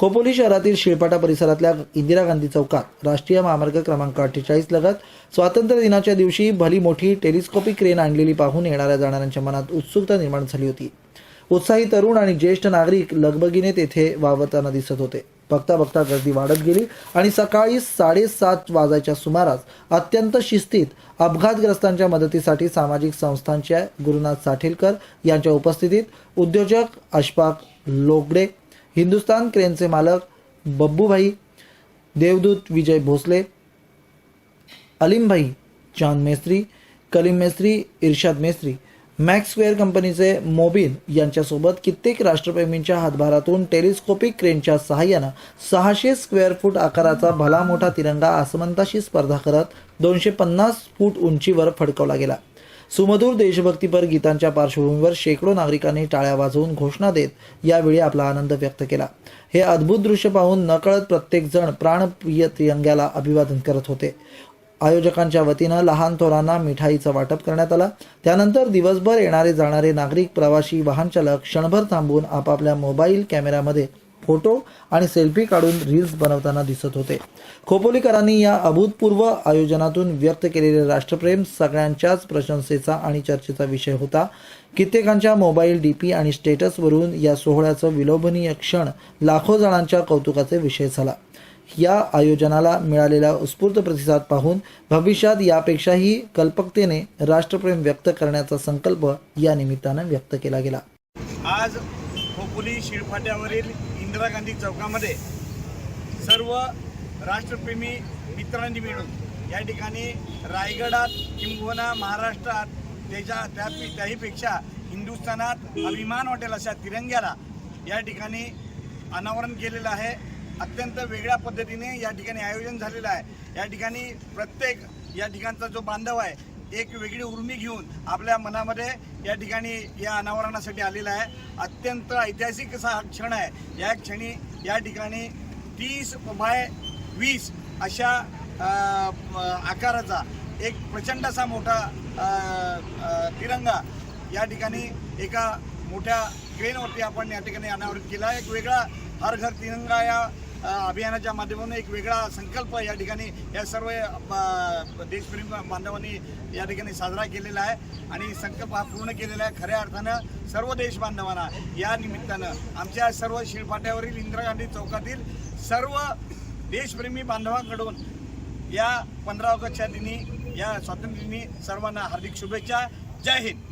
खोपोली शहरातील शिळपाटा परिसरातल्या इंदिरा गांधी चौकात राष्ट्रीय महामार्ग क्रमांक अठ्ठेचाळीस लगत स्वातंत्र्य दिनाच्या दिवशी भली मोठी टेलिस्कोपिक क्रेन आणलेली पाहून येणाऱ्या जाणाऱ्यांच्या मनात उत्सुकता निर्माण झाली होती. उत्साही तरुण आणि ज्येष्ठ नागरिक लगबगीने तेथे वावरताना दिसत होते. बघता बघता गर्दी वाढत गेली आणि सकाळी साडेसात वाजायच्या सुमारास अत्यंत शिस्तीत अपघातग्रस्तांच्या मदतीसाठी सामाजिक संस्थांच्या गुरुनाथ साठेलकर यांच्या उपस्थितीत उद्योजक अशफाक लोगडे हिंदुस्तान क्रेनचे मालक बब्बूभाई देवदूत विजय भोसले अलीमभाई चांद मेस्त्री कलीम मेस्त्री इर्शाद मेस्त्री मॅक्स स्क्वेअर कंपनीचे मोबिन यांच्यासोबत कित्येक राष्ट्रप्रेमींच्या हातभारातून टेलिस्कोपिक क्रेनच्या सहाय्यानं सहाशे स्क्वेअर फूट आकाराचा भला मोठा तिरंगा आसमंताशी स्पर्धा करत दोनशे पन्नास फूट उंचीवर फडकवला गेला. सुमधूर देशभक्तीपर गीतांच्या पार्श्वभूमीवर शेकडो नागरिकांनी टाळ्या वाजवून घोषणा देत यावेळी आपला आनंद व्यक्त केला. हे अद्भुत दृश्य पाहून नकळत प्रत्येकजण प्राणप्रिय तिरंग्याला अभिवादन करत होते. आयोजकांच्या वतीनं लहान थोरांना मिठाईचं वाटप करण्यात आलं. त्यानंतर दिवसभर येणारे जाणारे नागरिक प्रवासी वाहन चालक क्षणभर थांबून आपापल्या मोबाईल कॅमेऱ्यामध्ये फोटो आणि सेल्फी काढून रील्स बनवताना दिसत होते. खोपोलीकरांनी या अभूतपूर्व आयोजनातून व्यक्त केलेले राष्ट्रप्रेम सगळ्यांच्याच प्रशंसेचा आणि चर्चेचा विषय होता. कित्येकांच्या मोबाईल डीपी आणि स्टेटसवरून या सोहळ्याचं विलोभनीय क्षण लाखो जणांच्या कौतुकाचे विषय झाला. या आयोजनाला मिळालेला उत्स्फूर्त प्रतिसाद पाहून भविष्यात यापेक्षाही कल्पकतेने राष्ट्रप्रेम व्यक्त करण्याचा संकल्प या निमित्तानं व्यक्त केला गेला. आज खोपोली शिळफाट्यावरील इंदिरा गांधी चौकामध्ये सर्व राष्ट्रप्रेमी मित्रांनी मिळून या ठिकाणी रायगडात किंबहुना महाराष्ट्रात त्याच्या त्या त्याहीपेक्षा हिंदुस्थानात अभिमान वाटेल अशा तिरंग्याला या ठिकाणी अनावरण केलेलं आहे. अत्यंत वेगळ्या पद्धतीने या ठिकाणी आयोजन झालेलं आहे. या ठिकाणी प्रत्येक या ठिकाणचा जो बांधव आहे एक वेगळी उर्मी घेऊन आपल्या मनामध्ये या ठिकाणी या अनावरणासाठी आलेला आहे. अत्यंत ऐतिहासिक असा हा क्षण आहे. या क्षणी या ठिकाणी तीस बाय वीस अशा आकाराचा एक प्रचंड असा मोठा तिरंगा या ठिकाणी एका मोठ्या क्रेनवरती आपण या ठिकाणी अनावरित केला. एक वेगळा हर घर तिरंगा या अभियानाच्या माध्यमातून एक वेगळा संकल्प या ठिकाणी या सर्व देशप्रेम देशप्रेमी बांधवांनी या ठिकाणी साजरा केलेला आहे. आणि संकल्प हा पूर्ण केलेला आहे. खऱ्या अर्थानं सर्व देश बांधवांना या निमित्तानं आमच्या सर्व शिळफाट्यावरील इंदिरा गांधी चौकातील सर्व देशप्रेमी बांधवांकडून या पंधरा ऑगस्टच्या दिनी या स्वातंत्र्यदिनी सर्वांना हार्दिक शुभेच्छा. जय हिंद.